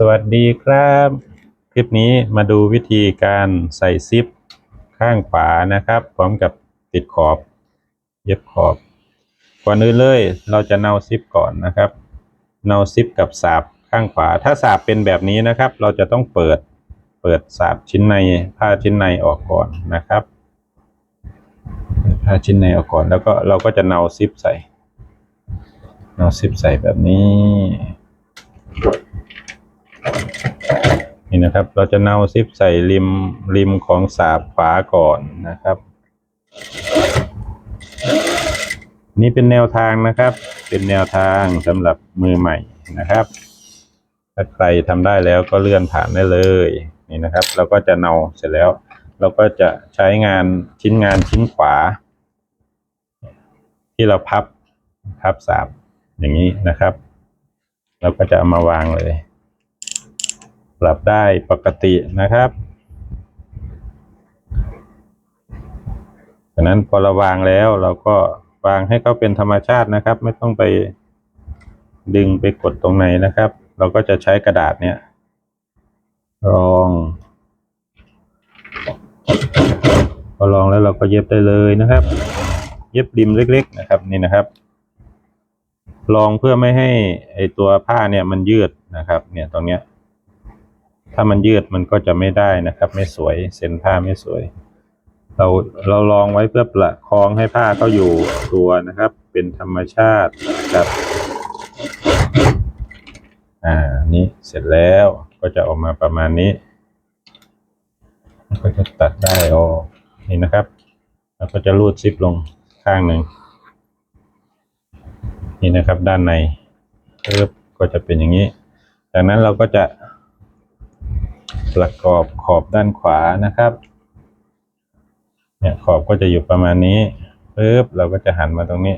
สวัสดีครับ คลิปนี้มาดูวิธีการใส่ซิปข้างขวานะครับ พร้อมกับติดขอบ เย็บขอบ ก่อนอื่นเลยเราจะเนาซิปก่อนนะครับเนาซิปกับสาบข้างขวา ถ้าสาบเป็นแบบนี้นะครับ เราจะต้องเปิดเปิดสาบชิ้นในผ้าชิ้นในออกก่อนนะครับผ้าชิ้นในออกก่อนแล้วก็เราก็จะเนาซิปใส่เนาซิปใส่แบบนี้ นี่นะครับ เราจะเนาซิปใส่ริมริมของสาบขวาก่อนนะครับ นี่เป็นแนวทางนะครับ เป็นแนวทางสำหรับมือใหม่นะครับ ถ้าใครทำได้แล้วก็เลื่อนผ่านได้เลยนี่นะครับ เราก็จะเนาเสร็จแล้ว เราก็จะใช้งานชิ้นงานชิ้นขวา ที่เราพับพับสาบอย่างนี้นะครับ เราก็จะเอามาวางเลย ปรับได้ปกตินะครับจากนั้นพอเราวางแล้วเราก็วางให้เขาเป็นธรรมชาตินะครับ ไม่ต้องไปดึงไปกดตรงไหนนะครับ เราก็จะใช้กระดาษเนี่ยรองพอรองแล้วเราก็เย็บได้เลยนะครับ เย็บริมเล็ก ๆ นะครับนี่นะครับรองเพื่อไม่ให้ไอตัวผ้าเนี่ยมันยืดนะครับ เนี่ยตรงเนี้ย ถ้ามันยืดมันก็จะไม่ได้นะครับ ไม่สวยเส้นผ้าไม่สวย เราเราลองไว้เพื่อประคองให้ผ้าเขาอยู่ตัวนะครับ เป็นธรรมชาตินะครับอ่านี่เสร็จแล้วก็จะออกมาประมาณนี้ก็จะตัดได้ออกนี่นะครับ แล้วก็จะรูดซิปลงข้างหนึ่งนี่นะครับด้านในก็จะเป็นอย่างนี้ จากนั้นเราก็จะ ประกอบขอบด้านขวานะครับ เนี่ยขอบก็จะอยู่ประมาณนี้ปึ๊บเราก็จะหันมาตรงนี้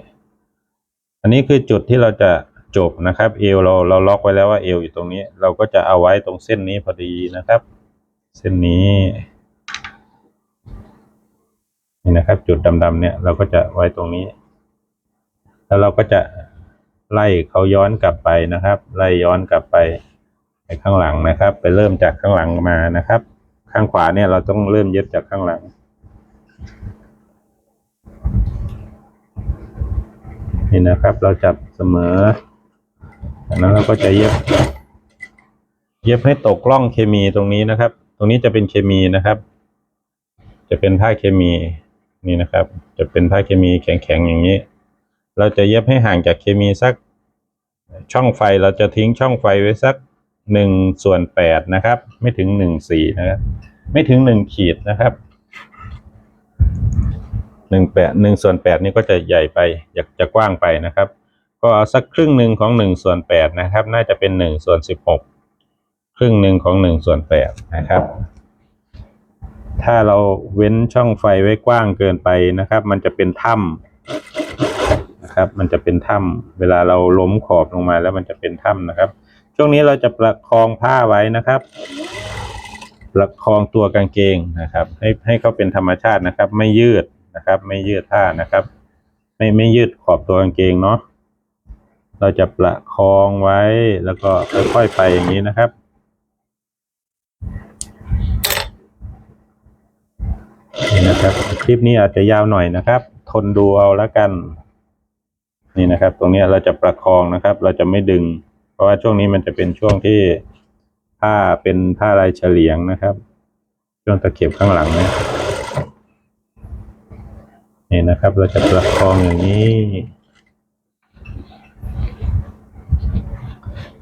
อันนี้คือจุดที่เราจะจบนะครับเอวเราเราล็อกไว้แล้วว่าเอวอยู่ตรงนี้ เราก็จะเอาไว้ตรงเส้นนี้พอดีนะครับ เส้นนี้นี่นะครับ จุดดำๆเนี่ยเราก็จะไว้ตรงนี้ แล้วเราก็จะไล่เขาย้อนกลับไปนะครับ ไล่ย้อนกลับไป ไปข้างหลังนะครับ ไปเริ่มจากข้างหลังมานะครับ ข้างขวาเนี่ยเราต้องเริ่มเย็บจากข้างหลังนี่นะครับ เราจับเสมอจากนั้นเราก็จะเย็บ เย็บให้ตกล่องเคมีตรงนี้นะครับ ตรงนี้จะเป็นเคมีนะครับ จะเป็นผ้าเคมีนี่นะครับ จะเป็นผ้าเคมีแข็งๆอย่างนี้ เราจะเย็บให้ห่างจากเคมีสักช่องไฟเราจะทิ้งช่องไฟไว้สัก หนึ่งส่วนแปดนะครับ ไม่ถึงหนึ่งสี่นะครับ ไม่ถึงหนึ่งขีดนะครับหนึ่งแปดหนึ่งส่วนแปดนี่ก็จะใหญ่ไป อยากจะกว้างไปนะครับ ก็เอาสักครึ่งหนึ่งของหนึ่งส่วนแปดนะครับ น่าจะเป็นหนึ่งส่วนสิบหกครึ่งหนึ่งของหนึ่งส่วนแปดนะครับถ้าเราเว้นช่องไฟไว้กว้างเกินไปนะครับ มันจะเป็นถ้ำนะครับ มันจะเป็นถ้ำเวลาเราล้มขอบลงมาแล้วมันจะเป็นถ้ำนะครับ ช่วงนี้เราจะประคองผ้าไว้นะครับ ประคองตัวกางเกงนะครับ ให้ให้เขาเป็นธรรมชาตินะครับ ไม่ยืดนะครับ ไม่ยืดผ้านะครับ ไม่ไม่ยืดขอบตัวกางเกงเนาะเราจะประคองไว้แล้วก็ค่อยๆไปอย่างนี้นะครับนี่นะครับ คลิปนี้อาจจะยาวหน่อยนะครับ ทนดูเอาแล้วกัน นี่นะครับ ตรงนี้เราจะประคองนะครับ เราจะไม่ดึง ราะว่าช่วงนี้มันจะเป็นช่วงที่ผ้าเป็นผ้าลายเฉลียงนะครับ ช่วงตะเข็บข้างหลังเนี่ยนี่นะครับ เราจะประคองอย่างนี้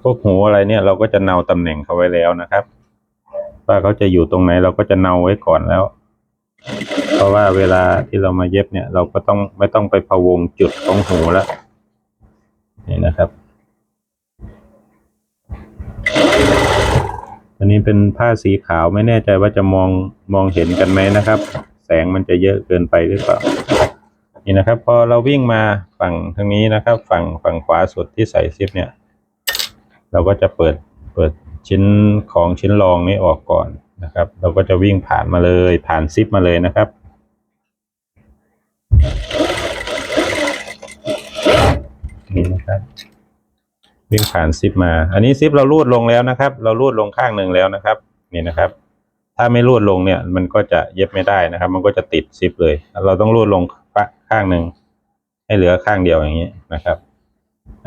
พวกหูอะไรเนี่ย เราก็จะเนาตำแหน่งเขาไว้แล้วนะครับ ว่าเขาจะอยู่ตรงไหนเราก็จะเนาไว้ก่อนแล้ว เพราะว่าเวลาที่เรามาเย็บเนี่ย เราก็ต้องไม่ต้องไปพะวงจุดของหูแล้วนี่นะครับ อันนี้เป็นผ้าสีขาวไม่แน่ใจว่าจะมองมองเห็นกันไหมนะครับ แสงมันจะเยอะเกินไปหรือเปล่านี่นะครับพอเราวิ่งมาฝั่งทางนี้นะครับ ฝั่งฝั่งขวาสุดที่ใส่ซิปเนี่ย เราก็จะเปิดเปิดชิ้นของชิ้นรองนี้ออกก่อนนะครับ เราก็จะวิ่งผ่านมาเลยผ่านซิปมาเลยนะครับ นี่นะครับ วิ่งผ่านซิปมา อันนี้ซิปเรารูดลงแล้วนะครับ เรารูดลงข้างหนึ่งแล้วนะครับ นี่นะครับ ถ้าไม่รูดลงเนี่ย มันก็จะเย็บไม่ได้นะครับ มันก็จะติดซิปเลย เราต้องรูดลงข้างหนึ่งให้เหลือข้างเดียวอย่างนี้นะครับ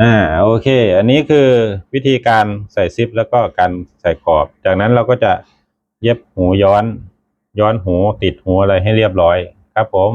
อ่า โอเค อันนี้คือวิธีการใส่ซิปแล้วก็การใส่ขอบ จากนั้นเราก็จะเย็บหูย้อน ย้อนหูติดหูอะไรให้เรียบร้อยครับผม